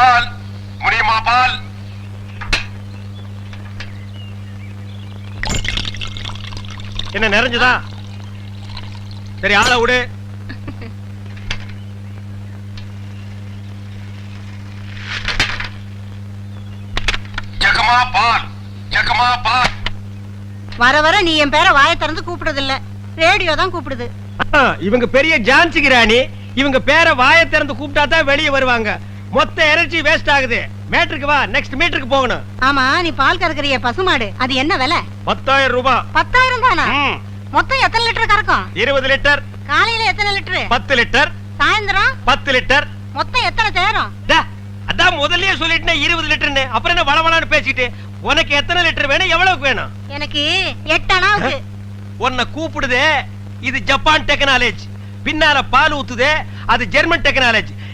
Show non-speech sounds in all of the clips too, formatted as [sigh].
பால். முடியுமா பால்? என்ன நிறைஞ்சுதா? சரி ஆளை விடு. ஜகமா பால். ஜகமா பால். வர வர நீ என் பேரை வாயை திறந்து கூப்பிடுறது இல்ல ரேடியோ தான் கூப்பிடுது. இவங்க பெரிய ஜான்சி கிராணி. இவங்க பேரை வாயை திறந்து கூப்பிட்டா தான் வெளியே வருவாங்க. மொத்த எனர்ஜி வேஸ்ட் ஆகுது. மேட்ருக்கு வா நெக்ஸ்ட் மீட்டருக்கு போகணும். ஆமா நீ பால் கறக்குறிய பசுமாடு. அது என்ன விலை? பத்தாயிரம் ரூபாய் பத்தாயிரம் தானா? மொத்தம் எத்தனை லிட்டர் கறக்கும்? இருபது லிட்டர். காலையில எத்தனை லிட்டரு? பத்து லிட்டர். சாயந்தரம்? பத்து லிட்டர். மொத்தம் எத்தனை தேரும் டா, அதான் முதல்லயே சொல்லிட்டேன் இருபது லிட்டர்னு அப்புறம் என்ன வளவளான்னு பேசிட்டு உனக்கு எத்தனை லிட்டர் வேணும்? எவ்வளவுக்கு வேணும்? எனக்கு எட்டு அணாவுக்கு உன்னை கூப்பிடுதே. இது ஜப்பான் டெக்னாலஜி பின்னால பால் ஊத்துதே. அது ஜெர்மன் டெக்னாலஜி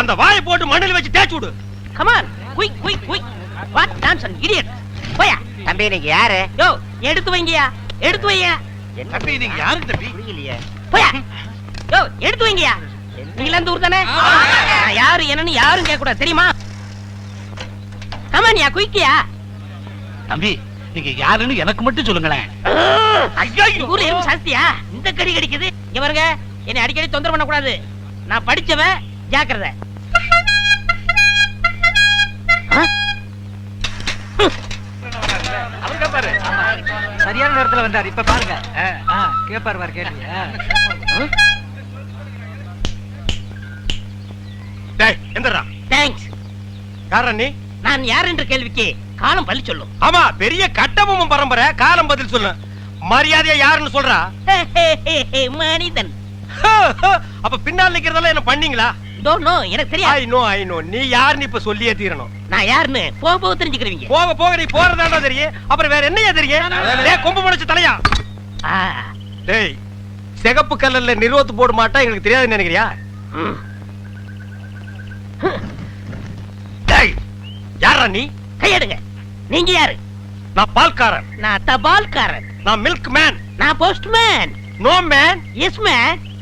அந்த வாயை போட்டு மண்ணில் வச்சு தேய்ச்சு விடு. Come on quick quick quick what nonsense idiot போயா. தம்பி நீங்க யாரு? யோ எடுத்து வைங்கயா எடுத்து வையா. தம்பி நீங்க யாரு தம்பி? புரியலையே. போயா. யோ எடுத்து வைங்கயா நீங்க இந்த ஊர் தானே? நான் யாரு என்னன்னு யாரும் கேட்க கூடாது தெரியுமா கமான்யா குயிக்கியா தம்பி நீங்க யாருன்னு எனக்கு மட்டும் சொல்லுங்களேன். ஐயோ ஊர்ல எறும்பு சாஸ்தியா? இந்த கடி கடிக்குது. இங்க பாருங்க. என்னை அடிக்கடி தொந்தரவு பண்ண கூடாது நான் படிச்சவன் ஜாக்கிரதை? சரியான நேரத்துல வந்தார். இப்ப பாருங்க. கேப்பார் பாரு எந்திரா தேங்க்ஸ் காரணம் நீ? நான் யார் என்ற கேள்விக்கு காலம் பள்ளி சொல்லும். ஆமா பெரிய கட்டபொம்மன் பரம்பரை காலம் பதில் சொல்லு. மரியாதையா யாருன்னு சொல்றா? மனிதன். அப்ப பின்னால் நிக்கிறதெல்லாம் என்ன பண்ணீங்களா? டோன்ட் நோ எனக்கு ஐ தெரியாது நோ ஐ நோ நீ யாருன்னு இப்ப சொல்லியே தீரணும். நான் யாருன்னு? போக போக தெரிஞ்சுக்கிறீங்க போக போக நீ போறதாண்டா தெரியும். அப்புறம் வேற என்னையா தெரியும்? டேய் கொம்பு முளைச்சு தலையா? ஆ, டேய் சிகப்பு கல்லல்ல நிறுவத்து போட மாட்டா எங்களுக்கு தெரியாதுன்னு நினைக்கிறியா. டேய் யாரா நீ? கையெடுங்க. நீங்க யாரு? நான் பால்காரன். நான் தபால்காரன் நான் மில்க் மேன் நான் postman no man yes man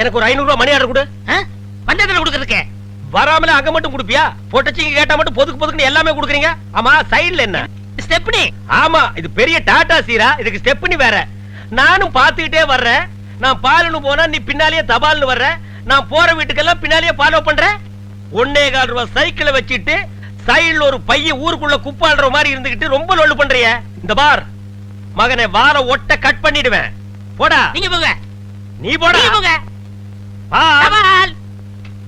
எனக்கு ஒரு ஐநூறு ரூபாய் மணி ஆர்டர் கொடு. ஆ? பஞ்சத்துல கொடுக்கறதுக்கு? வராமல அங்க மட்டும் கொடுப்பியா? போட்டச்சிங்க கேட்டா மட்டும் பொதுக்கு பொதுக்குன்னு எல்லாமே கொடுக்குறீங்க? ஆமா சைடுல என்ன? ஸ்டெப்னி. ஆமா இது பெரிய டாடா சீரா இதுக்கு ஸ்டெப்னி வேற. நானும் பாத்துக்கிட்டே வர்றேன். நான் பாலுன்னு போனா நீ பின்னாலேயே தபால்னு வர்ற. நான் போற வீட்டுக்கெல்லாம் பின்னாலேயே ஃபாலோ பண்ற. ஒன்னே கால் ரூபாய் சைக்கிளை வச்சுட்டு சைடுல ஒரு பைய ஊருக்குள்ள குப்பாடுற மாதிரி இருந்துகிட்டு ரொம்ப லொல்லு பண்றிய. இந்த பார் மகனை வார ஒட்ட கட் பண்ணிடுவேன். போடா. நீங்க போங்க. நீ போடா. போங்க. பால். தபால்.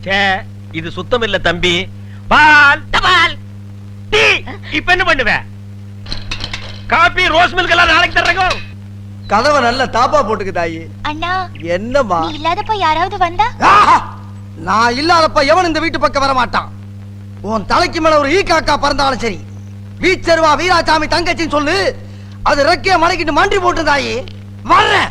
ச்சே, இது சுத்தம் இல்ல தம்பி. பால். தபால். டீ. இப்ப என்ன பண்ணுவ? காபி ரோஸ் மில்க் எல்லாம் நாளைக்கு தர்றேங்க. கதவை நல்ல தாப்பா போட்டுக்கு தாயி. அண்ணா என்னம்மா? நீ இல்லாதப்ப யாராவது வந்தா? ஆஹா! நான் இல்லாதப்ப எவன் இந்த வீட்டு பக்கம் வர மாட்டான்? உன் தலைக்கு மேல ஒரு ஈ காக்கா பறந்தாலும் சரி. வீச்சருவா வீராசாமி தங்கச்சின்னு சொல்லு. அது ரெக்கைய மடக்கிட்டு மண்டி போட்டு தாயி. வர்றேன்.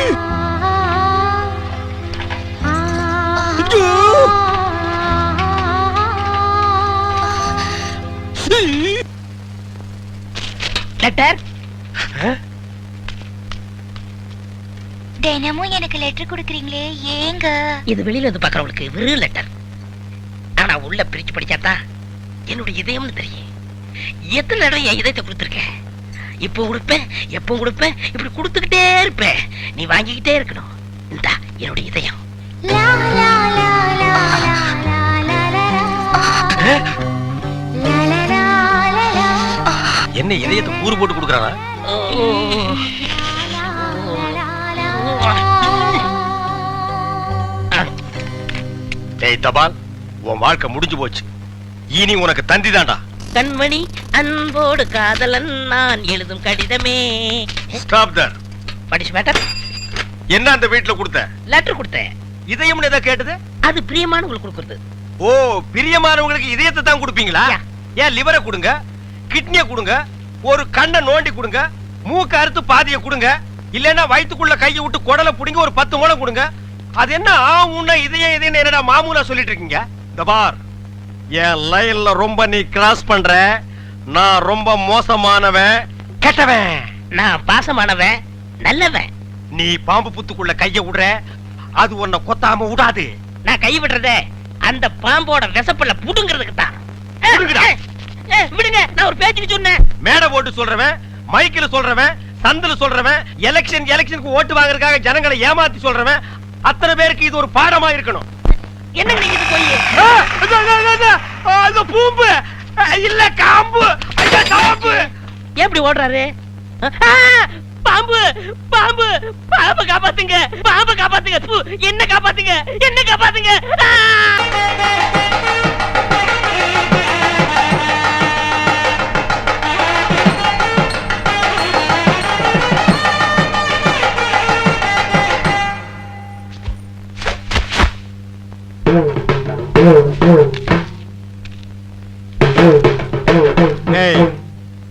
லெட்டர் கொடுக்குறீங்களே? ஏங்க? இது வெளியில இருந்து பாக்குறவங்களுக்கு வெறும் லெட்டர் ஆனா உள்ள பிரிச்சு படிச்சாத்தா என்னுடைய இதயம்னு தெரியும். எத்தனை இடம் என் இதயத்தை கொடுத்துருக்கேன்? இப்போ கொடுப்பேன் எப்போ கொடுப்பேன் இப்படி கொடுத்துக்கிட்டே இருப்பேன். நீ வாங்கிக்கிட்டே இருக்கணும். இந்தா என்னுடைய இதயம். என்ன இதயத்தை ஊறு போட்டு கொடுக்குறானா ஏய் தபால் உன் வாழ்க்கை முடிஞ்சு போச்சு. இனி உனக்கு தந்தி தான்டா. கண்மணி அன்போடு காதலன் நான் எழுதும் கடிதமே. ஸ்டாப் தர் படிச்சு மேட்டர் என்ன அந்த வீட்டுல கொடுத்த? லெட்டர் கொடுத்தேன். இதயம்னு எதை கேட்டது? அது பிரியமானவங்களுக்கு கொடுக்கறது. ஓ பிரியமானவங்களுக்கு இதயத்தை தான் கொடுப்பீங்களா. ஏன் லிவரை கொடுங்க கிட்னியை கொடுங்க ஒரு கண்ணை நோண்டி கொடுங்க மூக்க அறுத்து பாதியை கொடுங்க இல்லைன்னா வயித்துக்குள்ள கையை விட்டு குடலை புடிங்க ஒரு பத்து மூலம் கொடுங்க அது என்ன ஆ உன்ன இதயம் இதயம் என்னடா மாமூலா சொல்லிட்டு இருக்கீங்க இந்த பார் என் லைன்ல ரொம்ப நீ கிராஸ் பண்ற. நான் ரொம்ப மோசமானவன் கெட்டவன். நான் பாசமானவன் நல்லவன். நீ பாம்பு புத்துக்குள்ள கைய விடுற அது உன்னை கொத்தாம விடாது. நான் கை விடுறதே அந்த பாம்போட விசப்பல்ல புடுங்கிறதுக்கு தான். விடுங்க நான் ஒரு பேச்சுக்கு சொன்னேன். மேடை போட்டு சொல்றவன் மைக்கில் சொல்றவன் சந்தில சொல்றவன் எலெக்ஷன் எலெக்ஷனுக்கு ஓட்டு வாங்குறதுக்காக ஜனங்களை ஏமாத்தி சொல்றவன் அத்தனை பேருக்கு இது ஒரு பாடமா இருக்கணும். என்ன நீங்க இது போய் அது, பூம்பு. இல்ல காம்பு. ஐயா, காம்பு. எப்படி ஓடுறாரு? பாம்பு பாம்பு பாம்பு காப்பாத்துங்க பாம்பு காப்பாத்துங்க. ப்பு, என்ன காப்பாத்துங்க என்ன காப்பாத்துங்க?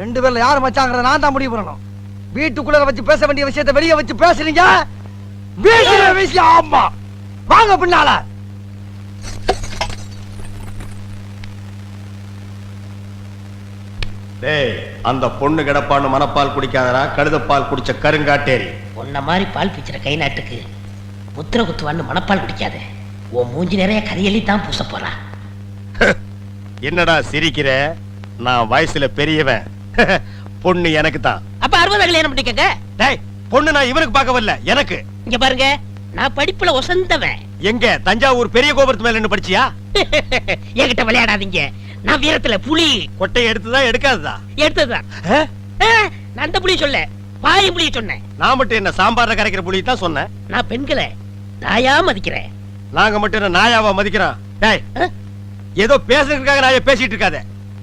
ரெண்டு பேர்ல யாரு மச்சாங்கிறத நான் தான் முடிவு பண்ணணும். வீட்டுக்குள்ள வச்சு பேச வேண்டிய விஷயத்தை வெளியே வச்சு பேசுறீங்க? வீட்டுல விஷயம் ஆமா. வாங்க பின்னால. டேய் அந்த பொண்ணு கிடப்பான்னு மனப்பால் குடிக்காதடா கழுதப்பால் குடிச்ச கருங்காட்டேரி. உன்ன மாதிரி பால் பிச்சுற கை நாட்டுக்கு முத்திர குத்துவான்னு மனப்பால் குடிக்காத. உன் மூஞ்சி நிறைய கரியலி தான் பூச போறா. என்னடா சிரிக்கிற? நான் வயசுல பெரியவன். [laughs] பொண்ணு எனக்கு தான் அப்ப அறுபது கல்யாணம் பண்ணிக்கங்க? டேய் பொண்ணு நான் இவனுக்கு பார்க்க வரல எனக்கு. இங்க பாருங்க நான் படிப்புல ஒசந்தவன். எங்க தஞ்சாவூர் பெரிய கோபுரத்து மேல நின்னு படிச்சியா? [laughs] என்கிட்ட விளையாடாதீங்க. நான் வீரத்துல புலி. கொட்டையை எடுத்துதான் எடுக்காததா? எடுத்ததுதான். நான் அந்த புலிய சொல்ல பாய் புலிய சொன்னேன். நான் மட்டும் என்ன சாம்பார்ல கரைக்கிற புலி தான் சொன்னேன். நான் பெண்களை நாயா மதிக்கிறேன். நாங்க மட்டும் என்ன நாயாவா மதிக்கிறோம்? டேய்? ஏதோ பேசுறதுக்காக நாய பேசிட்டு இருக்காத.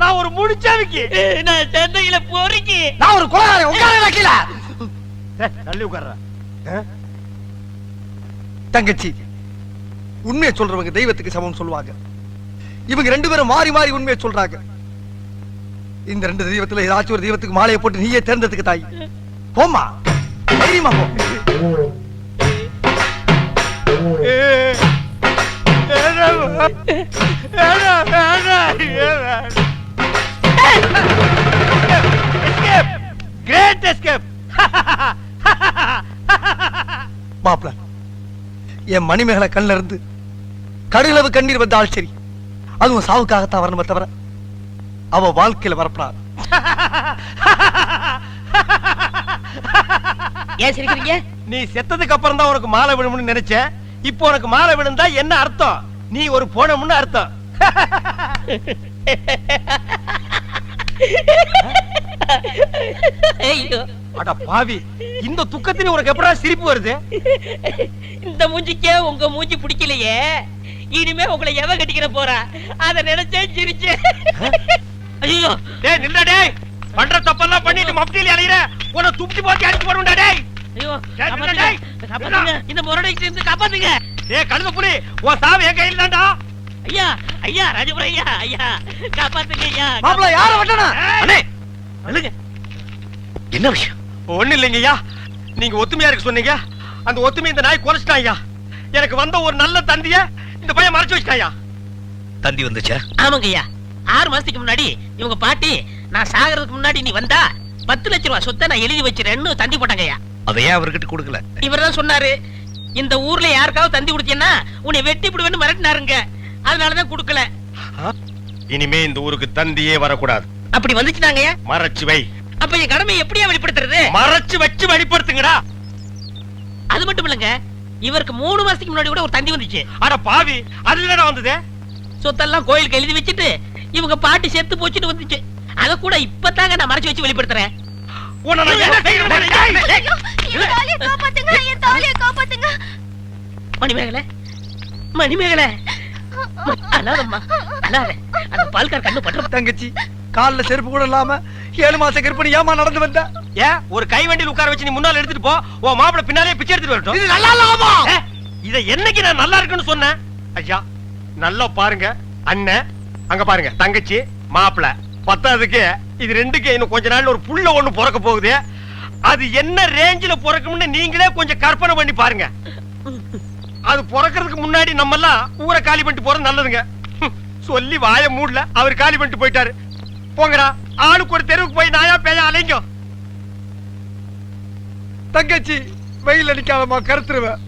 நான் ஒரு முடிச்சாவிக்கு நான் சென்னையில போறீங்க நான் ஒரு கொலகாரன் உட்கார கீழ தள்ளி உட்கார்ற தங்கச்சி உண்மையை சொல்றவங்க தெய்வத்துக்கு சமம் சொல்லுவாங்க இவங்க ரெண்டு பேரும் மாறி மாறி உண்மையை சொல்றாங்க இந்த ரெண்டு தெய்வத்துல ஏதாச்சும் ஒரு தெய்வத்துக்கு மாலையை போட்டு நீயே தேர்ந்ததுக்கு தாய் போம்மா தைரியமா போ கிரேட் மாப்பிள என் மணிமேகலை கண்ணில் இருந்து கடுகளவு கண்ணீர் வந்தால் சரி அதுவும் சாவுக்காகத்தான் வரணுமே தவிர அவ வாழ்க்கையில வரப்படாது. ஏன் சிரிக்கிறீங்க? நீ செத்ததுக்கு அப்புறம் தான் உனக்கு மாலை விழும்னு நினைச்ச. இப்போ உனக்கு மாலை விழுந்தா என்ன அர்த்தம்? நீ ஒரு போனமுன்னு அர்த்தம். ஐயோ. அட பாவி இந்த துக்கத்திலே உனக்கு எப்படா சிரிப்பு வருது? இந்த மூஞ்சிக்கே உங்க மூஞ்சி பிடிக்கலையே. இனிமே உங்களை எவ கட்டிக்கிற போறா? அத நினைச்சே சிரிச்சு. ஐயோ டேய் நில்ல டேய். பண்ற தப்பெல்லாம் பண்ணிட்டு மப்டியில அலையிற. உன துப்பி போட்டு அடிச்சு போடுடா டேய். ஐயோ டேய், காப்பாத்துங்க, இந்த முரடைக்கு இருந்து காப்பாத்துங்க. டேய் கழுத புலி உன் சாவு என் கையில தான்டா. ஐயா ஐயா ராஜபுரம் ஐயா ஐயா காப்பாத்துங்க ஐயா மாப்பிள யார வெட்டணும்? அண்ணே அழுங்க என்ன விஷயம்? ஒண்ணு இல்லைங்க ஐயா நீங்க ஒத்துமையா இருக்க சொன்னீங்க. அந்த ஒத்துமை இந்த நாய் குறைச்சிட்டான் ஐயா எனக்கு வந்த ஒரு நல்ல தந்திய இந்த பையன் மறைச்சு வச்சிட்டான் ஐயா தந்தி வந்துச்சா? ஆமாங்க ஐயா ஆறு மாசத்துக்கு முன்னாடி இவங்க பாட்டி நான் சாகிறதுக்கு முன்னாடி நீ வந்தா பத்து லட்ச ரூபாய் சொத்தை நான் எழுதி வச்சிருக்கேன்னு தந்தி போட்டாங்க ஐயா அதை ஏன் அவர்கிட்ட கொடுக்கல? இவர்தான் சொன்னாரு இந்த ஊர்ல யாருக்காவது தந்தி கொடுத்தீங்கன்னா உன்னை வெட்டி விடுவேன்னு மிரட்டினாருங்க. அதனாலதான் கொடுக்கல. இனிமே இந்த ஊருக்கு தந்தியே வரக்கூடாது. அப்படி வந்துச்சுனாங்க மறைச்சு வை. அப்ப என் கடமையை எப்படியா வெளிப்படுத்துறது? மறைச்சு வச்சு வெளிப்படுத்துங்கடா. அது மட்டும் இல்லங்க இவருக்கு மூணு மாசத்துக்கு முன்னாடி கூட ஒரு தந்தி வந்துச்சு. அட பாவி அதுல என்ன வந்தது? சொத்தெல்லாம் கோயிலுக்கு எழுதி வச்சுட்டு இவங்க பாட்டி செத்து போச்சுட்டு வந்துச்சு. அத கூட இப்பதாங்க நான் மறைச்சு வச்சு வெளிப்படுத்துறேன். மணிமேகலை மணிமேகலை. ம- அழாதம்மா அழாத. அந்த பால்கார் கண்ணு பற்ற தங்கச்சி கால்ல செருப்பு கூட இல்லாம ஏழு மாச கற்பனை ஏமா நடந்து வந்த? ஏன் ஒரு கை வண்டியில் உட்கார வச்சு நீ முன்னால எடுத்துட்டு போ. உன் மாப்பிள பின்னாலே பிச்சை எடுத்துட்டு வரட்டும். இது நல்லா இல்லாமா இத என்னைக்கு நான் நல்லா இருக்குன்னு சொன்னேன்? ஐயா நல்லா பாருங்க. அண்ணன் அங்க பாருங்க தங்கச்சி மாப்பிள. பத்தாவதுக்கு இது ரெண்டுக்கு இன்னும் கொஞ்ச நாள்ல ஒரு புள்ள ஒண்ணு பிறக்க போகுது. அது என்ன ரேஞ்சில பிறக்கும்னு நீங்களே கொஞ்சம் கற்பனை பண்ணி பாருங்க. அது பிறக்கிறதுக்கு முன்னாடி நம்ம எல்லாம் ஊரை காலி பண்ணிட்டு போறது நல்லதுங்க. சொல்லி வாய மூடல அவர் காலி பண்ணிட்டு போயிட்டாரு. போங்கடா. ஆளுக்கு ஒரு தெருவுக்கு போய் நாயா பேய அலைங்க. தங்கச்சி வெயில் அடிக்காதமா கருத்துருவேன்